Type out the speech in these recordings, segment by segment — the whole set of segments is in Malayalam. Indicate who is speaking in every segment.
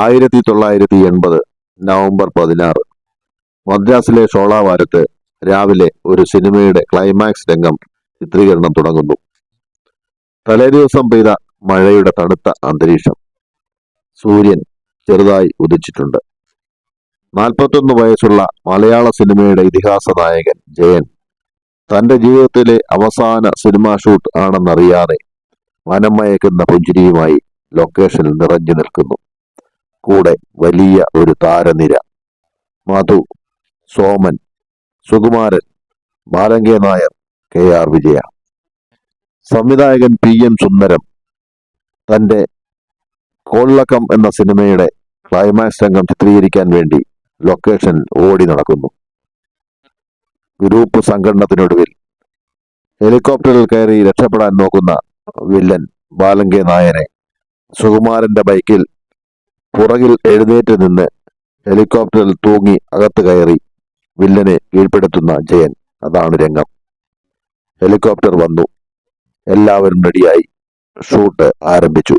Speaker 1: ആയിരത്തി തൊള്ളായിരത്തി എൺപത് നവംബർ പതിനാറ്. മദ്രാസിലെ ഷോളാവാരത്ത് രാവിലെ ഒരു സിനിമയുടെ ക്ലൈമാക്സ് രംഗം ചിത്രീകരണം തുടങ്ങുന്നു. തലേദിവസം പെയ്ത മഴയുടെ തണുത്ത അന്തരീക്ഷം സൂര്യൻ ചെറുതായി ഉദിച്ചിട്ടുണ്ട്. നാൽപ്പത്തൊന്ന് വയസ്സുള്ള മലയാള സിനിമയുടെ ഇതിഹാസ നായകൻ ജയൻ തന്റെ ജീവിതത്തിലെ അവസാന സിനിമാ ഷൂട്ട് ആണെന്നറിയാതെ മനം മയക്കുന്ന പുഞ്ചിരിയുമായി ലൊക്കേഷനിൽ നിറഞ്ഞു നിൽക്കുന്നു. കൂടെ വലിയ ഒരു താരനിര. Madhu Soman Sukumaran Balan K Nair K R Vijaya. സംവിധായകൻ പി എം സുന്ദരം തന്റെ കോള്ളക്കം എന്ന സിനിമയുടെ ക്ലൈമാക്സ് രംഗം ചിത്രീകരിക്കാൻ വേണ്ടി ലൊക്കേഷൻ ഓടി നടക്കുന്നു. ഗ്രൂപ്പ് സംഘടനത്തിനൊടുവിൽ ഹെലികോപ്റ്ററിൽ കയറി രക്ഷപ്പെടാൻ നോക്കുന്ന വില്ലൻ ബാലങ്കേ നായരെ സുകുമാരന്റെ ബൈക്കിൽ പുറകിൽ എഴുന്നേറ്റ് നിന്ന് ഹെലികോപ്റ്ററിൽ തൂങ്ങി അകത്ത് കയറി വില്ലനെ കീഴ്പ്പെടുത്തുന്ന ജയൻ. അതാണ് രംഗം. ഹെലികോപ്റ്റർ വന്നു. എല്ലാവരും റെഡിയായി. ഷൂട്ട് ആരംഭിച്ചു.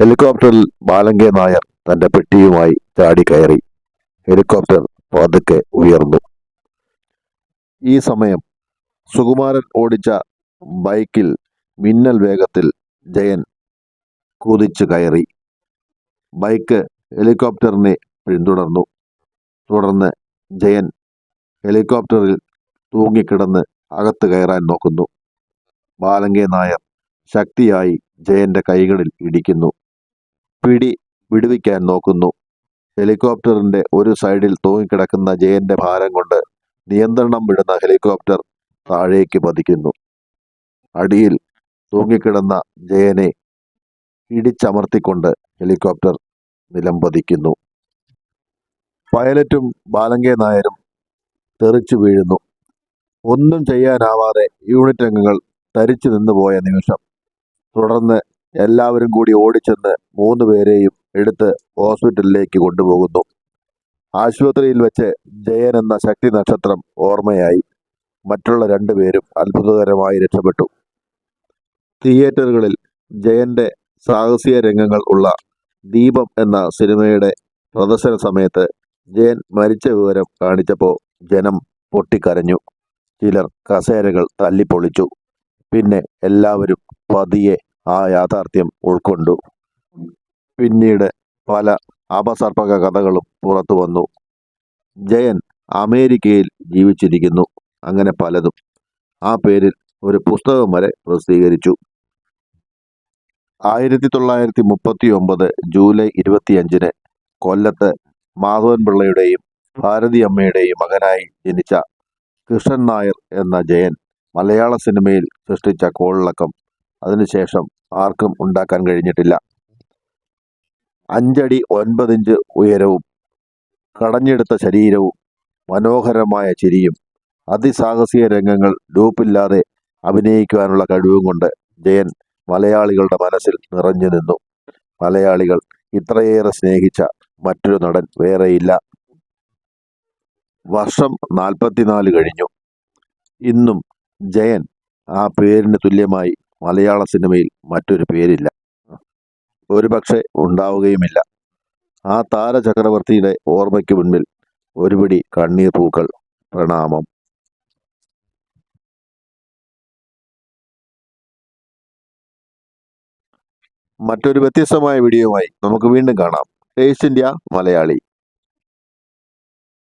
Speaker 1: ഹെലികോപ്റ്ററിൽ ബാലങ്കെ നായർ തന്റെ പെട്ടിയുമായി ചാടി കയറി. ഹെലികോപ്റ്റർ പതുക്കെ ഉയർന്നു. ഈ സമയം സുകുമാരൻ ഓടിച്ച ബൈക്കിൽ മിന്നൽ വേഗത്തിൽ ജയൻ കുതിച്ചു കയറി. ബൈക്ക് ഹെലികോപ്റ്ററിനെ പിന്തുടർന്നു. തുടർന്ന് ജയൻ ഹെലികോപ്റ്ററിൽ തൂങ്ങിക്കിടന്ന് അകത്ത് കയറാൻ നോക്കുന്നു. ബാലങ്കെ നായർ ശക്തിയായി ജയന്റെ കൈകളിൽ ഇടിക്കുന്നു. പിടി വിടുവിക്കാൻ നോക്കുന്നു. ഹെലികോപ്റ്ററിന്റെ ഒരു സൈഡിൽ തൂങ്ങിക്കിടക്കുന്ന ജയന്റെ ഭാരം കൊണ്ട് നിയന്ത്രണം വിടുന്ന ഹെലികോപ്റ്റർ താഴേക്ക് പതിക്കുന്നു. അടിയിൽ തൂങ്ങിക്കിടന്ന ജയനെ ഇടിച്ചമർത്തിക്കൊണ്ട് ഹെലികോപ്റ്റർ നിലംപതിക്കുന്നു. പൈലറ്റും ബാലങ്കെ നായരും തെറിച്ചു വീഴുന്നു. ഒന്നും ചെയ്യാനാവാതെ യൂണിറ്റ് അംഗങ്ങൾ തരിച്ചു നിന്നുപോയ നിമിഷം തുടർന്ന് എല്ലാവരും കൂടി ഓടിച്ചെന്ന് മൂന്ന് പേരെയും എടുത്ത് ഹോസ്പിറ്റലിലേക്ക് കൊണ്ടുപോകുന്നു. ആശുപത്രിയിൽ വെച്ച് ജയൻ എന്ന ശക്തി നക്ഷത്രം ഓർമ്മയായി. മറ്റുള്ള രണ്ടുപേരും അത്ഭുതകരമായി രക്ഷപ്പെട്ടു. തിയേറ്ററുകളിൽ ജയന്റെ സാഹസിക രംഗങ്ങൾ ഉള്ള ദീപം എന്ന സിനിമയുടെ പ്രദർശന സമയത്ത് ജയൻ മരിച്ച വിവരം കാണിച്ചപ്പോൾ ജനം പൊട്ടിക്കരഞ്ഞു. ചിലർ കസേരകൾ തല്ലിപ്പൊളിച്ചു പിന്നെ എല്ലാവരും പതിയെ ആ യാഥാർത്ഥ്യം ഉൾക്കൊണ്ടു. പിന്നീട് പല അപസർപ്പക കഥകളും പുറത്തു വന്നു. ജയൻ അമേരിക്കയിൽ ജീവിച്ചിരിക്കുന്നു. അങ്ങനെ പലതും. ആ പേരിൽ ഒരു പുസ്തകം വരെ പ്രസിദ്ധീകരിച്ചു. ആയിരത്തി തൊള്ളായിരത്തി മുപ്പത്തി ഒമ്പത് ജൂലൈ ഇരുപത്തിയഞ്ചിന് കൊല്ലത്ത് മാധവൻ പിള്ളയുടെയും ഭാരതി അമ്മയുടെയും മകനായി ജനിച്ച കൃഷ്ണൻ നായർ എന്ന ജയൻ മലയാള സിനിമയിൽ സൃഷ്ടിച്ച കോളിളക്കം. അതിനുശേഷം ആർക്കും ഉണ്ടാക്കാൻ കഴിഞ്ഞിട്ടില്ല. അഞ്ചടി ഒൻപതിഞ്ച് ഉയരവും കടഞ്ഞെടുത്ത ശരീരവും മനോഹരമായ ചിരിയും അതിസാഹസിക രംഗങ്ങൾ ഡൂപ്പില്ലാതെ അഭിനയിക്കുവാനുള്ള കഴിവും കൊണ്ട് ജയൻ മലയാളികളുടെ മനസ്സിൽ നിറഞ്ഞു നിന്നു. മലയാളികൾ ഇത്രയേറെ സ്നേഹിച്ച മറ്റൊരു നടൻ വേറെയില്ല. വർഷം നാൽപ്പത്തിനാല് കഴിഞ്ഞു. ഇന്നും ജയൻ ആ പേരിന് തുല്യമായി മലയാള സിനിമയിൽ മറ്റൊരു പേരില്ല. ഒരുപക്ഷെ ഉണ്ടാവുകയുമില്ല. ആ താരചക്രവർത്തിയുടെ ഓർമ്മയ്ക്ക് മുൻപിൽ ഒരുപിടി കണ്ണീർ പൂക്കൾ പ്രണാമം. മറ്റൊരു വ്യത്യസ്തമായ വീഡിയോയുമായി നമുക്ക് വീണ്ടും കാണാം. Taste India Malayali.